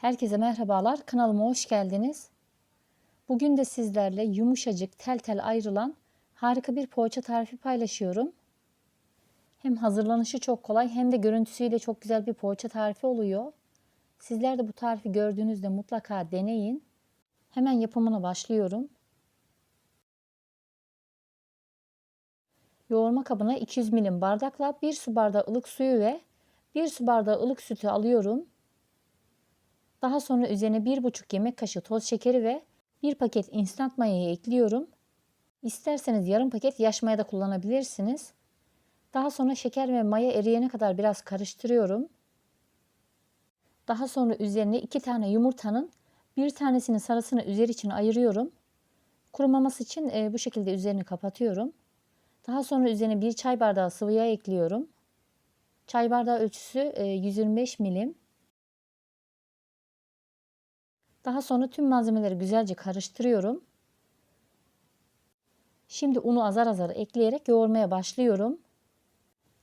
Herkese merhabalar. Kanalıma hoş geldiniz. Bugün de sizlerle yumuşacık tel tel ayrılan harika bir poğaça tarifi paylaşıyorum. Hem hazırlanışı çok kolay hem de görüntüsüyle çok güzel bir poğaça tarifi oluyor. Sizler de bu tarifi gördüğünüzde mutlaka deneyin. Hemen yapımına başlıyorum. Yoğurma kabına 200 milim bardakla 1 su bardağı ılık suyu ve 1 su bardağı ılık sütü alıyorum. Daha sonra üzerine 1,5 yemek kaşığı toz şekeri ve 1 paket instant mayayı ekliyorum. İsterseniz yarım paket yaş maya da kullanabilirsiniz. Daha sonra şeker ve maya eriyene kadar biraz karıştırıyorum. Daha sonra üzerine 2 tane yumurtanın bir tanesinin sarısını üzeri için ayırıyorum. Kurumaması için e, bu şekilde üzerini kapatıyorum. Daha sonra üzerine 1 çay bardağı sıvı yağ ekliyorum. Çay bardağı ölçüsü e, 125 milim. Daha sonra tüm malzemeleri güzelce karıştırıyorum. Şimdi unu azar azar ekleyerek yoğurmaya başlıyorum.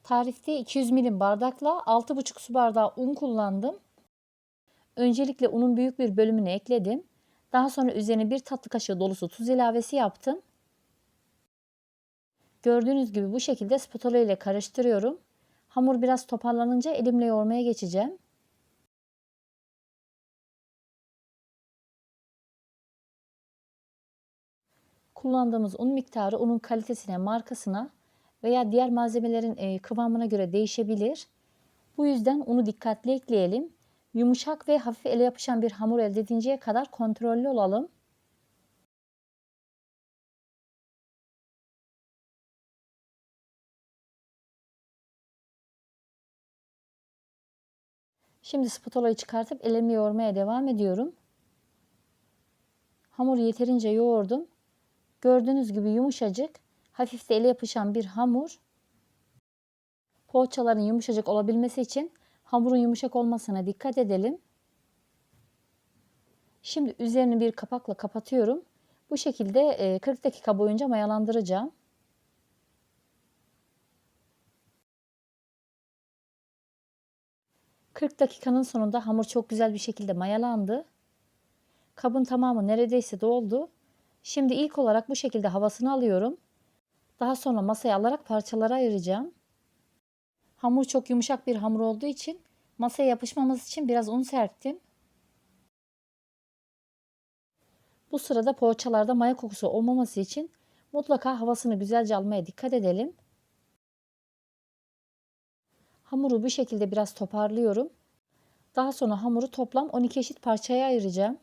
Tarifte 200 milim bardakla 6,5 su bardağı un kullandım. Öncelikle unun büyük bir bölümünü ekledim. Daha sonra üzerine bir tatlı kaşığı dolusu tuz ilavesi yaptım. Gördüğünüz gibi bu şekilde spatula ile karıştırıyorum. Hamur biraz toparlanınca elimle yoğurmaya geçeceğim. Kullandığımız un miktarı unun kalitesine, markasına veya diğer malzemelerin kıvamına göre değişebilir. Bu yüzden unu dikkatli ekleyelim. Yumuşak ve hafif ele yapışan bir hamur elde edinceye kadar kontrollü olalım. Şimdi spatulayı çıkartıp elimi yoğurmaya devam ediyorum. Hamuru yeterince yoğurdum. Gördüğünüz gibi yumuşacık, hafif de ele yapışan bir hamur. Poğaçaların yumuşacık olabilmesi için hamurun yumuşak olmasına dikkat edelim. Şimdi üzerini bir kapakla kapatıyorum. Bu şekilde 40 dakika boyunca mayalandıracağım. ...40 dakikanın sonunda hamur çok güzel bir şekilde mayalandı. Kabın tamamı neredeyse doldu. Şimdi ilk olarak bu şekilde havasını alıyorum. Daha sonra masaya alarak parçalara ayıracağım. Hamur çok yumuşak bir hamur olduğu için masaya yapışmaması için biraz un serptim. Bu sırada poğaçalarda maya kokusu olmaması için mutlaka havasını güzelce almaya dikkat edelim. Hamuru bu şekilde biraz toparlıyorum. Daha sonra hamuru toplam 12 eşit parçaya ayıracağım.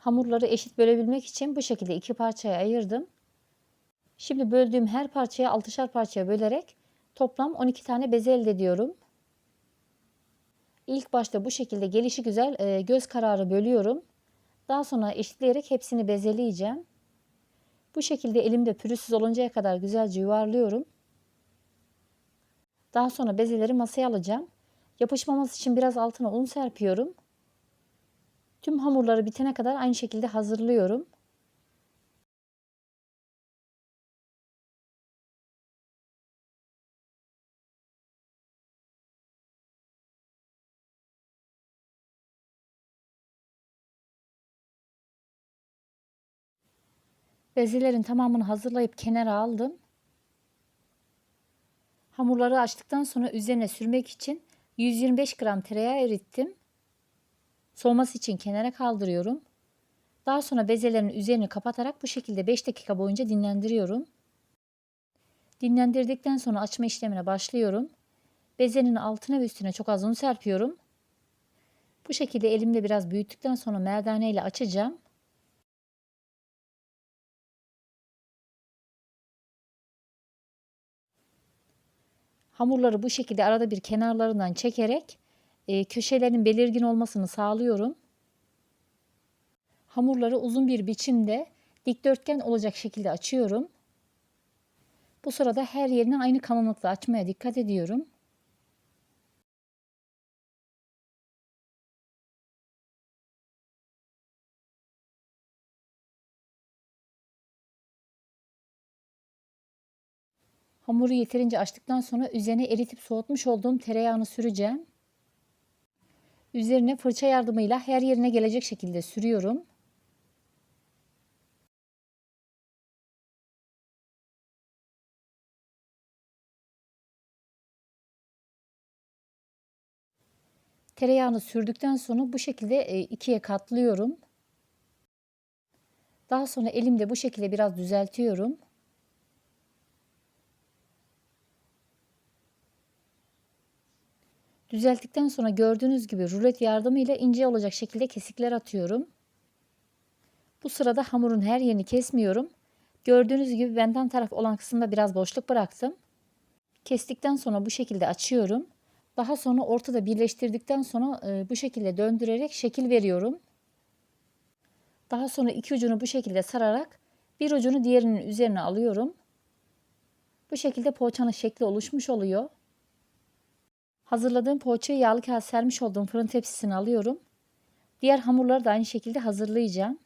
Hamurları eşit bölebilmek için bu şekilde iki parçaya ayırdım. Şimdi böldüğüm her parçaya 6'şar parçaya bölerek toplam 12 tane beze elde ediyorum. İlk başta bu şekilde gelişi güzel e, göz kararı bölüyorum. Daha sonra eşitleyerek hepsini bezeleyeceğim. Bu şekilde elimde pürüzsüz oluncaya kadar güzelce yuvarlıyorum. Daha sonra bezeleri masaya alacağım. Yapışmaması için biraz altına un serpiyorum. Tüm hamurları bitene kadar aynı şekilde hazırlıyorum. Bezelerin tamamını hazırlayıp kenara aldım. Hamurları açtıktan sonra üzerine sürmek için 125 gram tereyağı erittim. Soğuması için kenara kaldırıyorum. Daha sonra bezelerin üzerini kapatarak bu şekilde 5 dakika boyunca dinlendiriyorum. Dinlendirdikten sonra açma işlemine başlıyorum. Bezenin altına ve üstüne çok az un serpiyorum. Bu şekilde elimle biraz büyüttükten sonra merdane ile açacağım. Hamurları bu şekilde arada bir kenarlarından çekerek e, köşelerinin belirgin olmasını sağlıyorum. Hamurları uzun bir biçimde dikdörtgen olacak şekilde açıyorum. Bu sırada her yerini aynı kalınlıkta açmaya dikkat ediyorum. Hamuru yeterince açtıktan sonra üzerine eritip soğutmuş olduğum tereyağını süreceğim. Üzerine fırça yardımıyla her yerine gelecek şekilde sürüyorum. Tereyağını sürdükten sonra bu şekilde e, ikiye katlıyorum. Daha sonra elimde bu şekilde biraz düzeltiyorum. Düzelttikten sonra gördüğünüz gibi rulet yardımıyla ince olacak şekilde kesikler atıyorum. Bu sırada hamurun her yerini kesmiyorum. Gördüğünüz gibi benden taraf olan kısımda biraz boşluk bıraktım. Kestikten sonra bu şekilde açıyorum. Daha sonra ortada birleştirdikten sonra e, bu şekilde döndürerek şekil veriyorum. Daha sonra iki ucunu bu şekilde sararak bir ucunu diğerinin üzerine alıyorum. Bu şekilde poğaçanın şekli oluşmuş oluyor. Hazırladığım poğaçayı yağlı kağıt sermiş olduğum fırın tepsisine alıyorum. Diğer hamurları da aynı şekilde hazırlayacağım.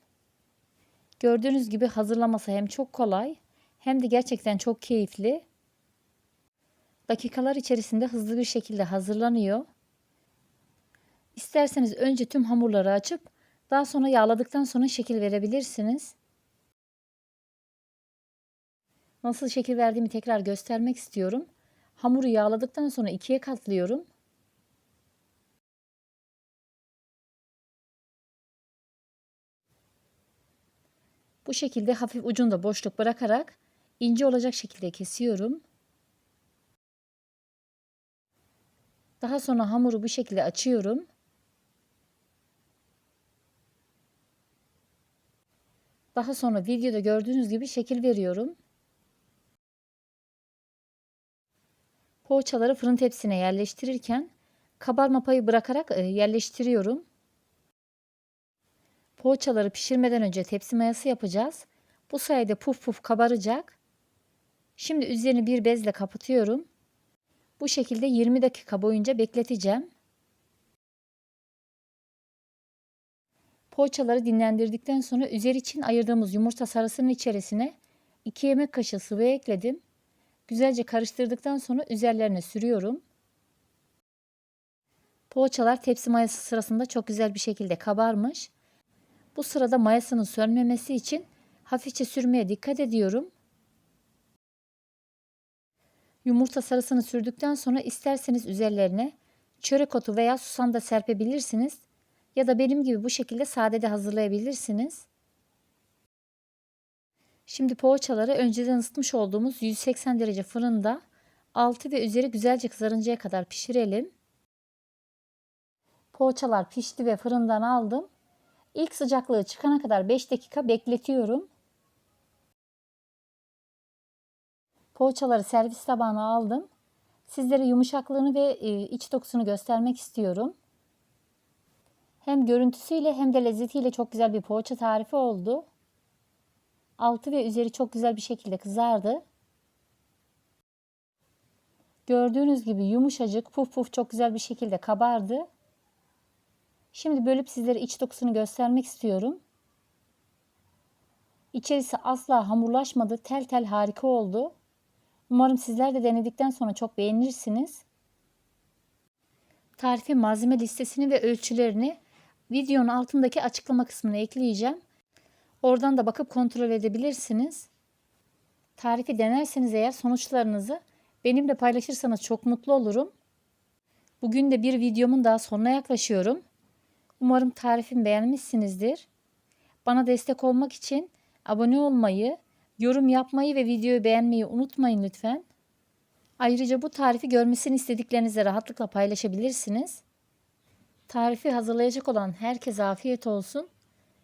Gördüğünüz gibi hazırlaması hem çok kolay hem de gerçekten çok keyifli. Dakikalar içerisinde hızlı bir şekilde hazırlanıyor. İsterseniz önce tüm hamurları açıp daha sonra yağladıktan sonra şekil verebilirsiniz. Nasıl şekil verdiğimi tekrar göstermek istiyorum. Hamuru yağladıktan sonra ikiye katlıyorum. Bu şekilde hafif ucunda boşluk bırakarak ince olacak şekilde kesiyorum. Daha sonra hamuru bu şekilde açıyorum. Daha sonra videoda gördüğünüz gibi şekil veriyorum. Poğaçaları fırın tepsine yerleştirirken kabarma payı bırakarak e, yerleştiriyorum. Poğaçaları pişirmeden önce tepsi mayası yapacağız. Bu sayede puf puf kabaracak. Şimdi üzerini bir bezle kapatıyorum. Bu şekilde 20 dakika boyunca bekleteceğim. Poğaçaları dinlendirdikten sonra üzeri için ayırdığımız yumurta sarısının içerisine 2 yemek kaşığı sıvı ekledim. Güzelce karıştırdıktan sonra üzerlerine sürüyorum. Poğaçalar tepsi mayası sırasında çok güzel bir şekilde kabarmış. Bu sırada mayasının sönmemesi için hafifçe sürmeye dikkat ediyorum. Yumurta sarısını sürdükten sonra isterseniz üzerlerine çörek otu veya susam da serpebilirsiniz. Ya da benim gibi bu şekilde sade de hazırlayabilirsiniz. Şimdi poğaçaları önceden ısıtmış olduğumuz 180 derece fırında altı ve üzeri güzelce kızarıncaya kadar pişirelim. Poğaçalar pişti ve fırından aldım. İlk sıcaklığı çıkana kadar 5 dakika bekletiyorum. Poğaçaları servis tabağına aldım. Sizlere yumuşaklığını ve e, iç dokusunu göstermek istiyorum. Hem görüntüsüyle hem de lezzetiyle çok güzel bir poğaça tarifi oldu. Altı ve üzeri çok güzel bir şekilde kızardı. Gördüğünüz gibi yumuşacık, puf puf çok güzel bir şekilde kabardı. Şimdi bölüp sizlere iç dokusunu göstermek istiyorum. İçerisi asla hamurlaşmadı. Tel tel harika oldu. Umarım sizler de denedikten sonra çok beğenirsiniz. Tarifin malzeme listesini ve ölçülerini videonun altındaki açıklama kısmına ekleyeceğim. Oradan da bakıp kontrol edebilirsiniz. Tarifi denerseniz eğer sonuçlarınızı benimle paylaşırsanız çok mutlu olurum. Bugün de bir videomun daha sonuna yaklaşıyorum. Umarım tarifimi beğenmişsinizdir. Bana destek olmak için abone olmayı, yorum yapmayı ve videoyu beğenmeyi unutmayın lütfen. Ayrıca bu tarifi görmesini istediklerinizle rahatlıkla paylaşabilirsiniz. Tarifi hazırlayacak olan herkese afiyet olsun.